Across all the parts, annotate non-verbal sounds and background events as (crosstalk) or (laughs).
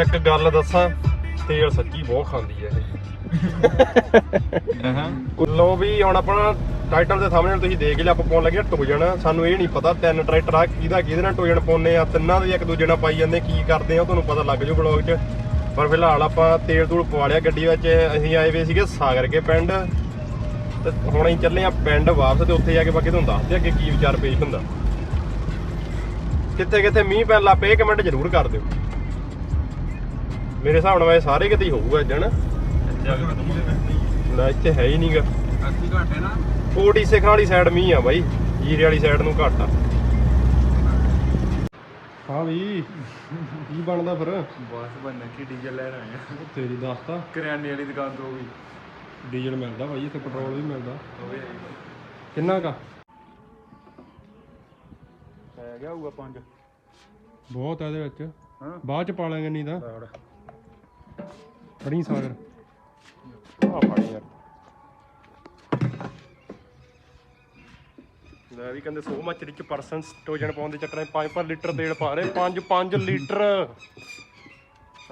ਇੱਕ ਗੱਲ ਦੱਸਾਂ ਤੇਲ ਸੱਚੀ ਬਹੁਤ ਖਾਂਦੀ ਹੈ ਇਹ। (laughs) ਹਾਂ ਲੋ ਵੀ ਹੁਣ ਆਪਣਾ ਟਾਈਟਲ ਦੇ ਸਾਹਮਣੇ ਤੁਸੀਂ ਦੇਖ ਲਿਆ ਆਪਾਂ ਪਾਉਣ ਲੱਗੇ ਟੋਜਨ ਸਾਨੂੰ ਇਹ ਨਹੀਂ ਪਤਾ ਤਿੰਨ ਟਰੈਕਟਰ ਆ ਕਿਹਦਾ ਕਿਹਦੇ ਨਾਲ ਟੋਜਨ ਪਾਉਨੇ ਆ ਤਿੰਨਾਂ ਦੇ ਇੱਕ ਦੂਜੇ ਨਾਲ ਪਾਈ ਜਾਂਦੇ ਕੀ ਕਰਦੇ ਆ ਤੁਹਾਨੂੰ ਪਤਾ ਲੱਗ ਜੂ ਬਲੌਗ 'ਚ। ਪਰ ਫਿਲਹਾਲ ਆਪਾਂ ਤੇਲ ਤੂਲ ਪਵਾ ਲਿਆ ਗੱਡੀ ਵਿੱਚ ਅਸੀਂ ਆਏ ਵੇ ਸੀਗੇ ਸਾਗਰ ਕੇ ਪਿੰਡ। ਤੇ ਹੁਣ ਅਸੀਂ ਚੱਲੇ ਆ ਪਿੰਡ ਵਾਪਸ ਤੇ ਉੱਥੇ ਜਾ ਕੇ ਬਾਕੀ ਤੁਹਾਨੂੰ ਦੱਸਦੇ ਅੱਗੇ ਕੀ ਵਿਚਾਰ ਪੇਸ਼ ਹੁੰਦਾ। ਕਿੱਥੇ ਕਿੱਥੇ ਮੀਂਹ ਪੈਣ ਲੱਗ ਪਏ ਕਮੈਂਟ ਜ਼ਰੂਰ ਕਰ ਦਿਓ। ਮੇਰੇ ਹਿਸਾਬ ਨਾਲ ਵੈਸੇ ਸਾਰੇ ਕਿਤੇ ਹੀ ਹੋਊਗਾ ਹਨਾ ਨਾ। ਇੱਥੇ ਹੈ ਹੀ ਨਹੀਂਗਾ ਅੱਧੀ ਘੰਟੇ ਨਾ ਕੋਟੀ ਸਿੱਖਾਂ ਵਾਲੀ ਸਾਈਡ ਮੀਂਹ ਆ ਬਾਈ ਜੀਰੇ ਵਾਲੀ ਸਾਈਡ ਨੂੰ ਘੱਟ ਆ। ਹਾਂ ਵੀ ਕੀ ਬਣਦਾ ਫਿਰ? ਬਸ ਬੰਨੇ ਕੀ ਡੀਜ਼ਲ ਲੈਣ ਆਏ ਆ। ਤੇਰੀ ਦੱਸਤਾ ਕਰਿਆਨੇ ਵਾਲੀ ਦੁਕਾਨ ਤੋਂ ਵੀ। ਡੀਜ਼ਲ ਮਿਲਦਾ ਬਾਈ ਇੱਥੇ ਪੈਟਰੋਲ ਵੀ ਮਿਲਦਾ। ਕਿੰਨਾ ਕਾ ਪੈ ਗਿਆ ਹੋਊਗਾ ਪੰਜ। ਬਹੁਤ ਆ ਇਹਦੇ ਵਿੱਚ। ਹਾਂ। ਬਾਅਦ ਚ ਪਾ ਲਾਂਗੇ ਨਹੀਂ ਤਾਂ। ਫੜੀ ਸਾਗਰ। ਆ ਫੜੀ ਯਾਰ। ਲੈ ਵੀ ਕਹਿੰਦੇ ਸੋ ਮੱਚ ਰਿਚ ਪਰਸਨ ਸਟੋਜਨ ਪਾਉਣ ਦੇ ਚੱਕਰਾਂ 5 ਪਰ ਲੀਟਰ ਤੇਲ ਪਾ ਰਹੇ 5 5 ਲੀਟਰ।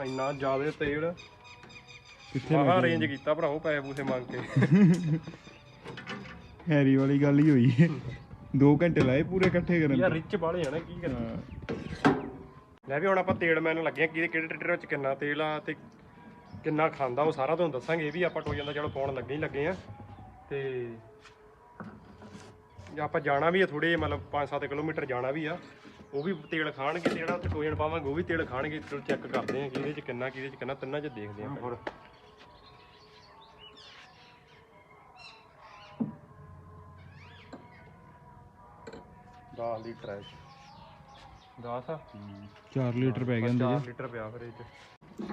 ਇੰਨਾ ਜ਼ਿਆਦਾ ਤੇਲ। ਕਿੱਥੇ ਆਹ ਰੇਂਜ ਕੀਤਾ ਭਰਾਓ ਪੈਸੇ ਪੂਸੇ ਮੰਗ ਕੇ। ਹੈਰੀ ਵਾਲੀ ਗੱਲ ਹੀ ਹੋਈ। 2 ਘੰਟੇ ਲਾਏ ਪੂਰੇ ਇਕੱਠੇ ਕਰਨ ਯਾਰ ਰਿਚ ਬਾਲੇ ਆ ਨਾ ਕੀ ਕਰਾਂ। ਲੈ ਵੀ ਹੁਣ ਆਪਾਂ ਤੇਲ ਮੈਨ ਲੱਗੇ ਆ ਕਿਹਦੇ ਕਿਹੜੇ ਟਰੈਕਟਰ ਵਿੱਚ ਕਿੰਨਾ ਤੇਲ ਆ ਤੇ ਕਿੰਨਾ ਖਾਂਦਾ ਉਹ ਸਾਰਾ ਤੁਹਾਨੂੰ ਦੱਸਾਂਗੇ ਇਹ ਵੀ ਆਪਾਂ ਟੋਜਨ ਦਾ ਚਲੋ ਪਾਉਣ ਲੱਗੇ ਹੀ ਲੱਗੇ ਆ ਤੇ ਜੇ ਆਪਾਂ ਜਾਣਾ ਵੀ ਆ ਥੋੜੇ ਮਤਲਬ 5-7 ਕਿਲੋਮੀਟਰ ਜਾਣਾ ਵੀ ਆ। ਉਹ ਵੀ ਤੇਲ ਖਾਣਗੇ ਤੇ ਜਿਹੜਾ ਉੱਥੇ ਟੋਜਨ ਪਾਵਾਂਗੇ ਉਹ ਵੀ ਤੇਲ ਖਾਣਗੇ। ਚਲੋ ਚੈੱਕ ਕਰਦੇ ਆ ਕਿ ਇਹਦੇ ਚ ਕਿੰਨਾ ਕਿਹਦੇ ਚ ਕਿੰਨਾ ਤਿੰਨਾਂ ਚ ਦੇਖਦੇ ਆ ਫਿਰ ਦਸ ਲੀਟਰ ਹੈ 10 ਆ? 4 ਲੀਟਰ ਪੈ ਗਿਆ ਅੰਦਰ ਲੀਟਰ ਪਿਆ ਫਿਰ ਇਹ ਚ।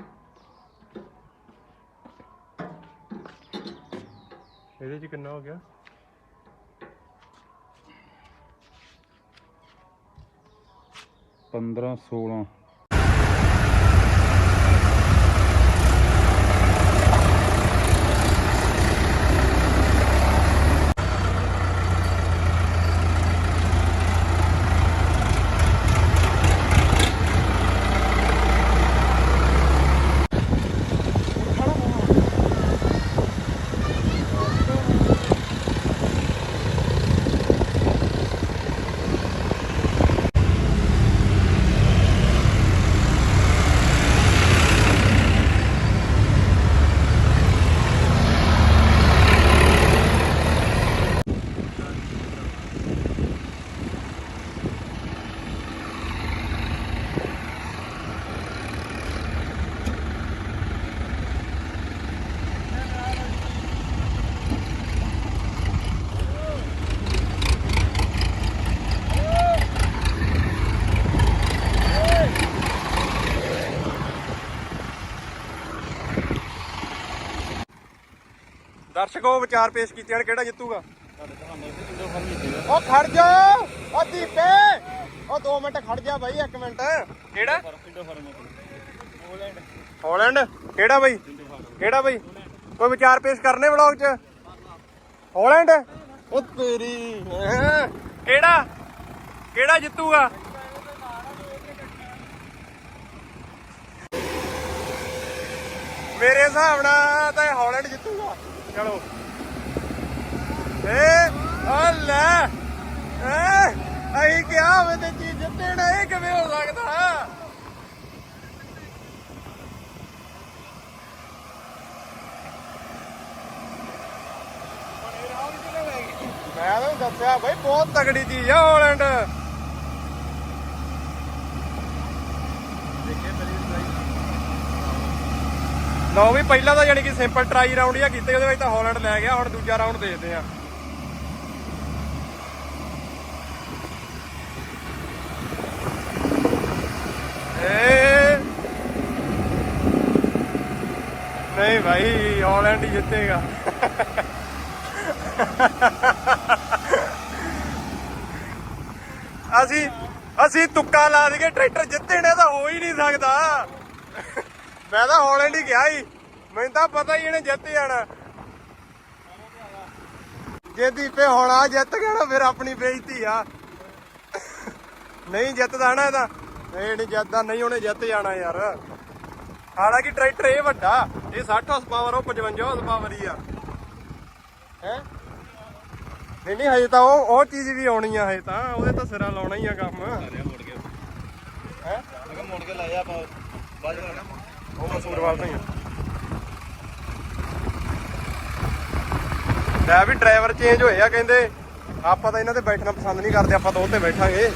ਇਹਦੇ ਚ ਕਿੰਨਾ ਹੋ ਗਿਆ? ਪੰਦਰਾਂ 16 ਦਰਸ਼ਕੋ ਵਿਚਾਰ ਪੇਸ਼ ਕੀਤੇ ਹਨ ਕਿਹੜਾ ਜਿੱਤੂਗਾ? ਉਹ ਖੜ ਜਾ ਉਹ ਦੀਪੇ। ਉਹ 2 ਮਿੰਟ ਖੜ ਜਾ ਬਾਈ 1 ਮਿੰਟ। ਕਿਹੜਾ? ਹਾਲੈਂਡ ਕਿਹੜਾ ਬਾਈ? ਕਿਹੜਾ ਬਾਈ? ਕੋਈ ਵਿਚਾਰ ਪੇਸ਼ ਕਰਨੇ ਵਲੌਗ 'ਚ? ਹਾਲੈਂਡ ਉਹ ਤੇਰੀ ਹੈਂ। ਕਿਹੜਾ? ਕਿਹੜਾ ਜਿੱਤੂਗਾ? ਮੇਰੇ ਹਿਸਾਬ ਨਾਲ ਤਾਂ ਹਾਲੈਂਡ ਜਿੱਤੂਗਾ। ਚਲੋ ਏ ਲੈ। ਏ ਅਹੀਂ ਕਿਹਾ ਹੋਵੇ ਤੇ ਚੀਜ਼ ਜਿੱਤੇ ਨਾ ਇਹ ਕਿਵੇਂ ਹੋ ਸਕਦਾ? ਮੈਂ ਤਾਂ ਦੱਸਿਆ ਬਈ ਬਹੁਤ ਤਗੜੀ ਚੀਜ਼ ਆ ਹਾਲੈਂਡ ਲਓ ਵੀ ਪਹਿਲਾਂ ਤਾਂ ਯਾਨੀ ਕਿ ਸਿੰਪਲ ਟਰਾਈ ਰਾਉਂਡ ਹੀ ਕੀਤੇ, ਉਹਦੇ ਵਿੱਚ ਤਾਂ ਹਾਲੈਂਡ ਲੈ ਗਿਆ, ਹੁਣ ਦੂਜਾ ਰਾਉਂਡ ਦੇਖਦੇ ਆ ਨਹੀਂ ਭਾਈ ਹਾਲੈਂਡ ਹੀ ਜਿੱਤੇਗਾ। ਅਸੀਂ ਅਸੀਂ ਤੁੱਕਾ ਲਾ ਦਈਏ, ਟਰੈਕਟਰ ਜਿੱਤਣੇ ਤਾਂ ਹੋ ਹੀ ਨਹੀਂ ਸਕਦਾ। ਮੈਂ ਤਾਂ ਹਾਲੈਂਡ ਹੀ ਗਿਆ ਸੀ। ਮੈਨੂੰ ਤਾਂ ਪਤਾ ਹੀ ਇਹਨੇ ਜਿੱਤ ਜਾਣਾ। ਜੇ ਦੀਪੇ ਹੋਣਾ ਜਿੱਤ ਗਿਆ ਨਾ ਫਿਰ ਆਪਣੀ ਬੇਇੱਜ਼ਤੀ ਆ। ਨਹੀਂ ਜਿੱਤਦਾ ਨਾ ਇਹਦਾ ਨਹੀਂ ਨਹੀਂ ਜਿੱਤਦਾ ਨਹੀਂ ਉਹਨੇ ਜਿੱਤ ਜਾਣਾ ਯਾਰ। ਹਾਲਾਂਕਿ ਟਰੈਕਟਰ ਇਹ ਵੱਡਾ ਇਹ 60 ਹਾਰਸ ਪਾਵਰ ਉਹ 55 ਹਾਰਸ ਪਾਵਰ ਹੀ ਆ। ਹੈ? ਨਹੀਂ ਨਹੀਂ ਹਜੇ ਤਾਂ ਉਹ ਉਹ ਚੀਜ਼ ਵੀ ਆਉਣੀ ਆ ਹਜੇ ਤਾਂ। ਉਹਦੇ ਤਾਂ ਸਿਰਾ ਲਾਉਣਾ ਹੀ ਆ ਕੰਮ। ਹੈ? ਮੁੜ ਕੇ ਲਾਇਆ ਆਪਾਂ। ਬਾਜ ਉਹ ਮਸੂਰਵਾਲ ਤੋਂ ਹੀ ਆ। ਲੈ ਵੀ ਡਰਾਈਵਰ ਚੇਂਜ ਹੋਏ ਆ ਕਹਿੰਦੇ, ਆਪਾਂ ਤਾਂ ਇਹਨਾਂ ਤੇ ਬੈਠਣਾ ਪਸੰਦ ਨਹੀਂ ਕਰਦੇ, ਆਪਾਂ ਤਾਂ ਉਹ ਤੇ ਬੈਠਾਂਗੇ।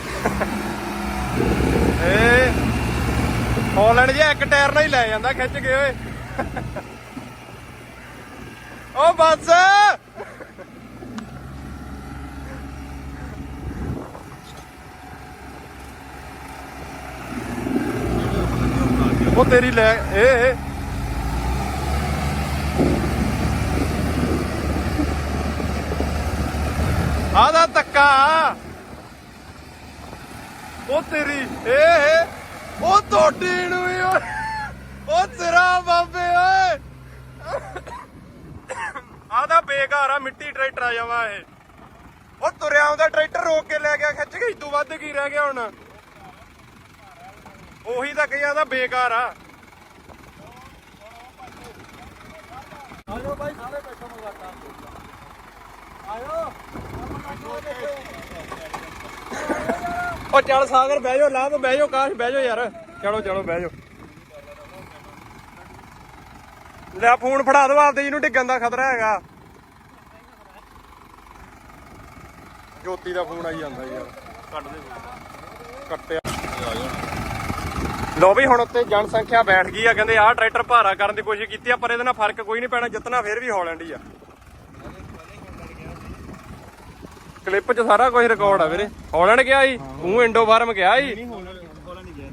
ਏ ਹਾਲੈਂਡ ਜਿਹਾ ਇੱਕ ਟਾਇਰ ਨਾਲ ਹੀ ਲੈ ਜਾਂਦਾ, ਖਿੱਚ ਕੇ ਓਏ। ਓ ਬੱਸ! ਉਹ ਤੇਰੀ ਲੈ, ਏ ਏ। ਆਦਾ ਤੱਕਾ ਉਹ ਤੇਰੀ, ਏ ਉਹ ਤੁਹਾਡੀ ਨੂੰ ਹੀ ਉਹ ਤੇਰਾ ਬਾਬੇ, ਓਏ। ਆਦਾ ਬੇਕਾਰ ਆ, ਮਿੱਟੀ ਟਰੈਕਟਰ ਆ ਜਾਵਾ ਇਹ। ਉਹ ਤੁਰਿਆ ਆਉਂਦਾ ਟਰੈਕਟਰ ਰੋਕ ਕੇ ਲੈ ਗਿਆ, ਖਿੱਚ ਕੇ ਇਦੋਂ ਵੱਧ ਕੀ ਰਹਿ ਗਿਆ ਹੁਣ? ਉਹੀ ਤਾਂ ਕਹੀ ਜਾਂਦਾ ਬੇਕਾਰ ਆ। ਆਜੋ ਬਾਈ ਸਾਰੇ ਬੈਠੋ ਮਗਾਤਾ ਆਇਓ ਉਹ ਚੱਲ ਸਾਗਰ ਬਹਿ ਜਾਓ ਲਾਭ ਬਹਿ ਜਾਓ ਕਾਸ਼ ਬਹਿ ਜਾਓ ਯਾਰ। ਚਲੋ ਚਲੋ ਬਹਿ ਜਾਓ। ਲੈ ਫੋਨ ਫੜਾ ਦੋ ਆਪਦੇ ਜਿਹਨੂੰ ਡਿੱਗਣ ਦਾ ਖਤਰਾ ਹੈਗਾ। ਜੋਤੀ ਦਾ ਫੋਨ ਆਈ ਜਾਂਦਾ ਯਾਰ। ਕੱਟ ਦੇ ਕੱਟਿਆ ਲੋ ਵੀ ਹੁਣ ਉੱਤੇ ਜਨਸੰਖਿਆ ਬੈਠ ਗਈ ਆ ਕਹਿੰਦੇ ਆਹ ਟਰੈਕਟਰ ਭਾਰਾ ਕਰਨ ਦੀ ਕੋਸ਼ਿਸ਼ ਕੀਤੀ ਆ ਪਰ ਇਹਦੇ ਨਾਲ ਫ਼ਰਕ ਕੋਈ ਨਹੀਂ ਪੈਣਾ ਜਿੱਤਣਾ ਫੇਰ ਵੀ ਹਾਲੈਂਡ ਹੀ ਆ। ਕਲਿੱਪ 'ਚ ਸਾਰਾ ਕੁਝ ਰਿਕਾਰਡ ਆ ਵੀਰੇ। ਹਾਲੈਂਡ ਗਿਆ ਸੀ ਤੂੰ ਇੰਡੋ ਫਾਰਮ ਗਿਆ ਸੀ? ਹੋਲਾ ਨਹੀਂ ਗਿਆ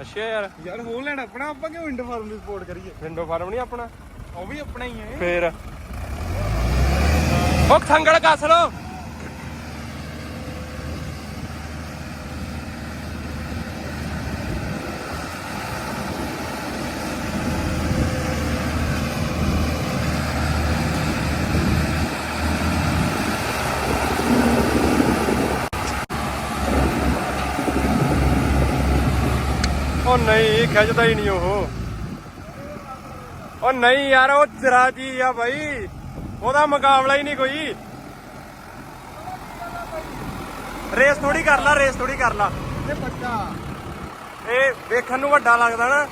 ਅੱਛਾ ਯਾਰ। ਯਾਰ ਹੋਲੈਂਡ ਆਪਣਾ ਆਪਾਂ ਕਿਉਂ ਇੰਡੋ ਫਾਰਮ ਦੀ ਸਪੋਰਟ ਕਰੀਏ? ਇੰਡੋ ਫਾਰਮ ਨਹੀਂ ਆਪਣਾ? ਉਹ ਵੀ ਆਪਣਾ ਹੀ ਹੈ ਫੇਰ। ਉਹ ਸੰਗਲ ਕੱਸ ਲੋ ਉਹ ਨਹੀਂ ਖਿੱਚਦਾ ਹੀ ਨਹੀਂ ਉਹ। ਉਹ ਨਹੀਂ ਯਾਰ ਉਹ ਤੇਰਾ ਜੀ ਆ ਬਾਈ। ਉਹਦਾ ਮੁਕਾਬਲਾ ਹੀ ਨਹੀਂ ਕੋਈ। ਰੇਸ ਥੋੜੀ ਕਰ ਲਾ ਰੇਸ ਥੋੜੀ ਕਰ ਲਾ। ਇਹ ਬੱਚਾ। ਇਹ ਵੇਖਣ ਨੂੰ ਵੱਡਾ ਲੱਗਦਾ ਨਾ।